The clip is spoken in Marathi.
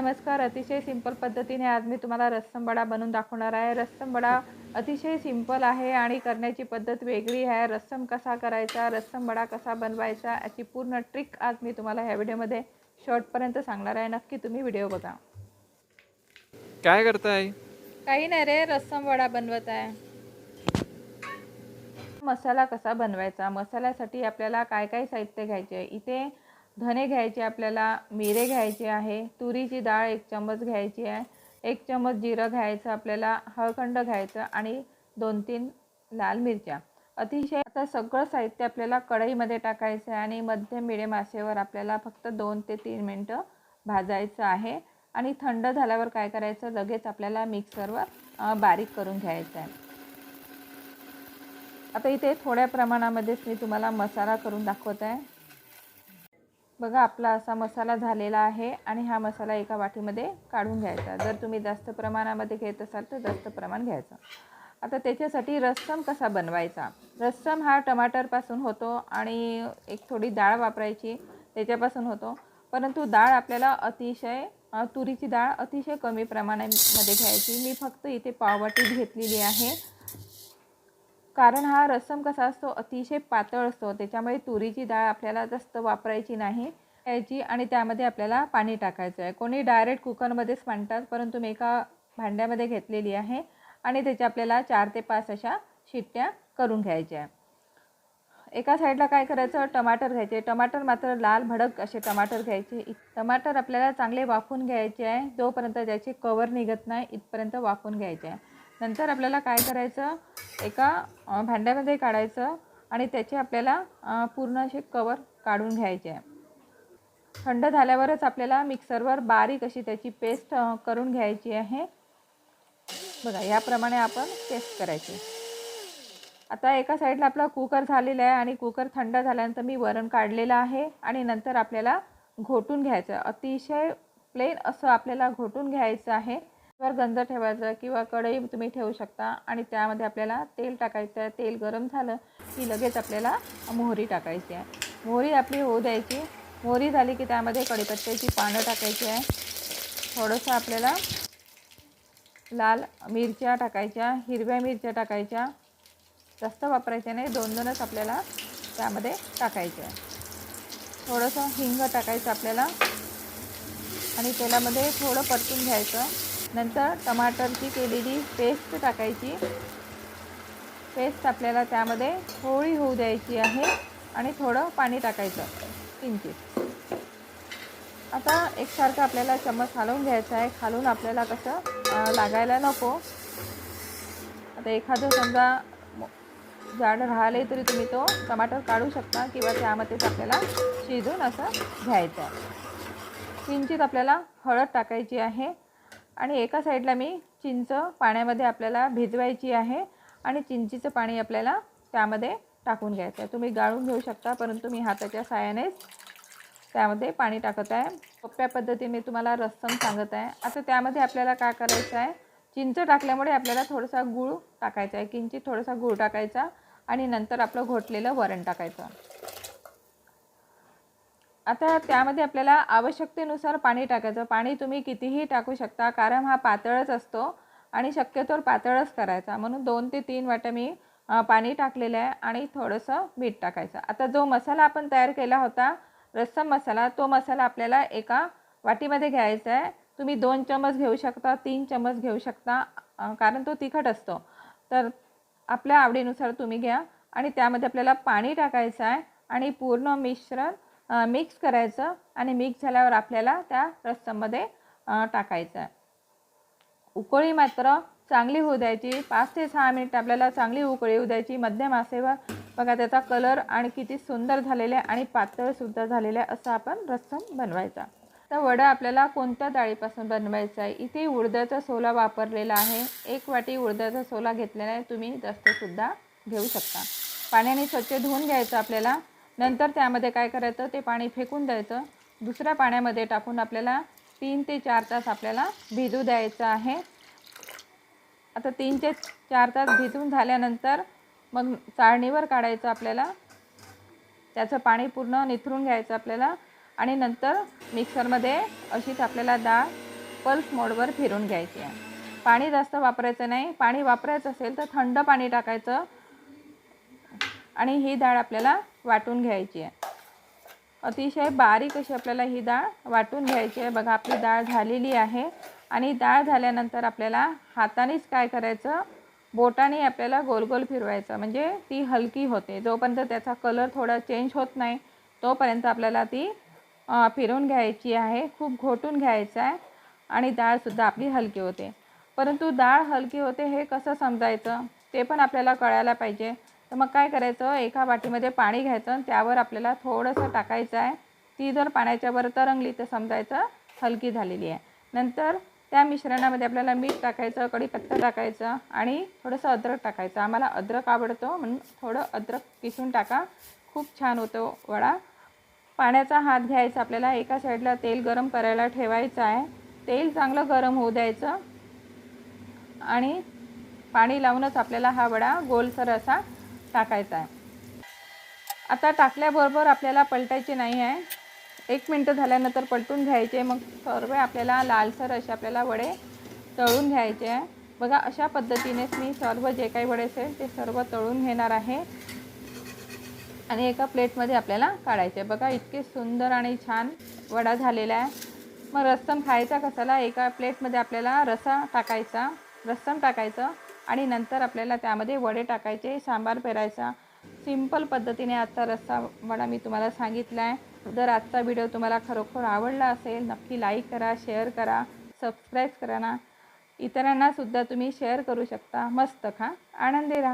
नमस्कार. अतिशय सिंपल पद्धतीने आज मी तुम्हाला रस्सम वडा बनवून दाखवणार आहे. रस्सम वडा अतिशय सिंपल आहे आणि करण्याची पद्धत वेगळी आहे. रस्सम कसा करायचा रस्सम वडा कसा बनवायचा याची पूर्ण ट्रिक आज मी तुम्हाला ह्या व्हिडिओमध्ये शॉर्टपर्यंत सांगणार आहे. नक्की तुम्ही व्हिडिओ बघा. काय करताय? काही नाही रे रस्सम वडा बनवत आहे. मसाला कसा बनवायचा? मसाल्यासाठी आपल्याला काय काय साहित्य घ्यायचे? आहे इथे धने घ्यायचे आपल्याला मिरे घ्यायचे आहे तुरीची डाळ एक चम्मच घ्यायची आहे एक चम्मच जिरं घ्यायचं आपल्याला हळखंड घ्यायचं आणि दोन तीन लाल मिरच्या. अतिशय आता सगळं साहित्य आपल्याला कढईमध्ये टाकायचं आहे आणि मध्यम मिडियम आशेवर आपल्याला फक्त दोन ते तीन मिनटं भाजायचं आहे. आणि थंड झाल्यावर काय करायचं? लगेच आपल्याला मिक्सरवर बारीक करून घ्यायचं आहे. आता इथे थोड्या प्रमाणामध्येच मी तुम्हाला मसाला करून दाखवत आहे. बघा आपला असा मसाला झालेला आहे आणि हा मसाला एका वाटीमध्ये काढून घ्यायचा. जर तुम्ही जास्त प्रमाणामध्ये घेत असाल तर जास्त प्रमाण घ्यायचं. आता त्याच्यासाठी रस्सम कसा बनवायचा? रस्सम हा टमाटरपासून होतो आणि एक थोडी डाळ वापरायची त्याच्यापासून होतो. परंतु डाळ आपल्याला अतिशय तुरीची डाळ अतिशय कमी प्रमाणामध्ये घ्यायची. मी फक्त इथे पाववाटी घेतलेली आहे. कारण हा रस्सम कसा असतो? अतिशय पातळ असतो. त्याच्यामुळे तुरीची डाळ आपल्याला जास्त वापरायची नाही. यायची आणि त्यामध्ये आपल्याला पाणी टाकायचं आहे. कोणी डायरेक्ट कुकरमध्येच मांडतात परंतु मी एका भांड्यामध्ये घेतलेली आहे आणि त्याच्या आपल्याला चार ते पाच अशा शिट्ट्या करून घ्यायच्या एका साईडला काय करायचं? टमाटर घ्यायचे. टमाटर मात्र लाल भडक असे टमाटर घ्यायचे. टमाटर आपल्याला चांगले वाफून घ्यायचे आहे. जोपर्यंत त्याचे कवर निघत नाही इथपर्यंत वाफून घ्यायचे आहे. नंतर आपल्याला काय करायचं? एका भांड्यामध्ये काढायचं आणि त्याचे आपल्याला पूर्ण असे कवर काढून घ्यायचे. आहे थंड झाल्यावरच आपल्याला मिक्सरवर बारीक अशी त्याची पेस्ट करून घ्यायची आहे. बघा याप्रमाणे आपण पेस्ट करायची. आता एका साईडला आपला कुकर झालेला आहे आणि कुकर थंड झाल्यानंतर मी वरण काढलेलं आहे आणि नंतर आपल्याला घोटून घ्यायचं अतिशय प्लेन असं आपल्याला घोटून घ्यायचं आहे. वर गंज ठेवायचं किंवा कढई तुम्ही ठेवू शकता. आणि त्यामध्ये आपल्याला तेल टाकायचं आहे. तेल गरम झालं की लगेच आपल्याला मोहरी टाकायची आहे. मोहरी आपली होऊ द्यायची. मोहरी झाली की त्यामध्ये कढीपत्त्याची पानं टाकायची आहे. थोडंसं आपल्याला लाल मिरच्या टाकायच्या हिरव्या मिरच्या टाकायच्या. जास्त वापरायच्या नाही. दोन दोनच आपल्याला त्यामध्ये टाकायचे आहे. थोडंसं हिंग टाकायचं आपल्याला. आणि तेलामध्ये थोडं परतून घ्यायचं. नंतर टमाटरची केलेली पेस्ट टाकायची. पेस्ट आपल्याला त्यामध्ये होळी होऊ द्यायची आहे आणि थोडं पाणी टाकायचं किंचित. आता एकसारखं आपल्याला चम्मच हालवून घ्यायचं आहे. खालून आपल्याला कसं लागायला नको. आता एखादं समजा म- जाड राहिले तरी तुम्ही तो टमाटर काढू शकता किंवा त्यामध्येच आपल्याला शिजून असं घ्यायचं आहे. किंचित आपल्याला हळद टाकायची आहे. आणि एका साईडला मी चिंच पाण्यामध्ये आपल्याला भिजवायची आहे आणि चिंचीचं पाणी आपल्याला त्यामध्ये टाकून घ्यायचं आहे. तुम्ही गाळून घेऊ शकता परंतु मी हाताच्या साहाय्यानेच त्यामध्ये पाणी टाकत आहे. सोप्या पद्धतीने मी तुम्हाला रस्सम सांगत आहे. आता त्यामध्ये आपल्याला काय करायचं आहे? चिंच टाकल्यामुळे आपल्याला थोडासा गूळ टाकायचा आहे. किंचित थोडासा गूळ टाकायचा आणि नंतर आपलं घोटलेलं वरण टाकायचं. आता त्यामध्ये आपल्याला आवश्यकतेनुसार पाणी टाकायचं. पाणी तुम्ही कितीही टाकू शकता कारण हा पातळच असतो आणि शक्यतोवर पातळच करायचा. म्हणून दोन ते तीन वाट्या मी पाणी टाकलेलं आहे आणि थोडंसं मीठ टाकायचं. आता जो मसाला आपण तयार केला होता रस्सम मसाला तो मसाला आपल्याला एका वाटीमध्ये घ्यायचा आहे. तुम्ही दोन चमच घेऊ शकता तीन चमच घेऊ शकता कारण तो तिखट असतो. तर आपल्या आवडीनुसार तुम्ही घ्या आणि त्यामध्ये आपल्याला पाणी टाकायचं आहे आणि पूर्ण मिश्रण मिक्स करायचं आणि मिक्स झाल्यावर आपल्याला त्या रस्सममध्ये टाकायचं. आहे उकळी मात्र चांगली होऊ द्यायची. पाच ते सहा मिनिट आपल्याला चांगली उकळी होऊ द्यायची. मध्यम आसेवर बघा त्याचा कलर आणि किती सुंदर झालेला आहे आणि पातळसुद्धा झालेला आहे असं आपण रस्सम बनवायचा. तर वडा आपल्याला कोणत्या डाळीपासून बनवायचा आहे? इथे उडद्याचा सोला वापरलेला आहे. एक वाटी उडद्याचा सोला घेतलेला आहे. तुम्ही जास्तसुद्धा घेऊ शकता. पाण्याने स्वच्छ धुवून घ्यायचं आपल्याला. नंतर त्यामध्ये काय करायचं ते पाणी फेकून द्यायचं. दुसऱ्या पाण्यामध्ये टाकून आपल्याला तीन ते चार तास आपल्याला भिजू द्यायचं आहे. आता तीन ते चार तास भिजून झाल्यानंतर मग चाळणीवर काढायचं आपल्याला. त्याचं पाणी पूर्ण निथरून घ्यायचं आपल्याला. आणि नंतर मिक्सरमध्ये अशीच आपल्याला डाळ पल्स मोडवर फिरून घ्यायची आहे. पाणी जास्त वापरायचं नाही. पाणी वापरायचं असेल तर थंड पाणी टाकायचं. आणि ही डाळ आपल्याला वाटून घ्यायची आहे. अतिशय बारीक अशी आपल्याला ही डाळ वाटून घ्यायची आहे. बघा आपली डाळ झालेली आहे. आणि डाळ झाल्यानंतर आपल्याला हातानेच काय करायचं? बोटाने आपल्याला गोल गोल फिरवायचं. म्हणजे ती हलकी होते. जोपर्यंत त्याचा कलर थोडा चेंज होत नाही तोपर्यंत आपल्याला ती फिरवून घ्यायची आहे. खूप घोटून घ्यायचं आहे. आणि डाळसुद्धा आपली हलकी होते. परंतु डाळ हलकी होते हे कसं समजायचं? ते पण आपल्याला कळायला पाहिजे. तर मग काय करायचं? एका वाटीमध्ये पाणी घ्यायचं आणि त्यावर आपल्याला थोडंसं टाकायचं आहे. ती जर पाण्याच्या वर तरंगली तर समजायचं हलकी झालेली आहे. नंतर त्या मिश्रणामध्ये आपल्याला मीठ टाकायचं कढीपत्ता टाकायचं आणि थोडंसं अद्रक टाकायचं. आम्हाला अद्रक आवडतो म्हणून थोडं अद्रक किसून टाका. खूप छान होतो वडा. पाण्याचा हात घ्यायचा आपल्याला. एका साईडला तेल गरम करायला ठेवायचं आहे. तेल चांगलं गरम होऊ द्यायचं आणि पाणी लावूनच आपल्याला हा वडा गोलसर असा टाकायचा आहे. आता टाकल्याबरोबर आपल्याला पलटायचे नाही आहे. एक मिनटं झाल्यानंतर पलटून घ्यायचे. मग सर्व आपल्याला लालसर असे आपल्याला वडे तळून घ्यायचे आहे. बघा अशा पद्धतीनेच मी सर्व जे काही वडे असेल ते सर्व तळून घेणार आहे. आणि एका प्लेटमध्ये आपल्याला काढायचे बघा इतके सुंदर आणि छान वडा झालेला आहे. मग रस्सम खायचा कसाला एका प्लेटमध्ये आपल्याला रसा टाकायचा रस्सम टाकायचं. आणि नंतर आपल्याला त्यामध्ये वडे टाकायचे सांबार पेरायचा. सिंपल पद्धतीने आजचा रस्सा वडा मी तुम्हाला सांगितला आहे जर आजचा व्हिडिओ तुम्हाला खरोखर आवडला असेल नक्की लाईक करा शेअर करा सबस्क्राईब करा ना. इतरांनासुद्धा तुम्ही शेअर करू शकता. मस्त खा. आनंदी राहा.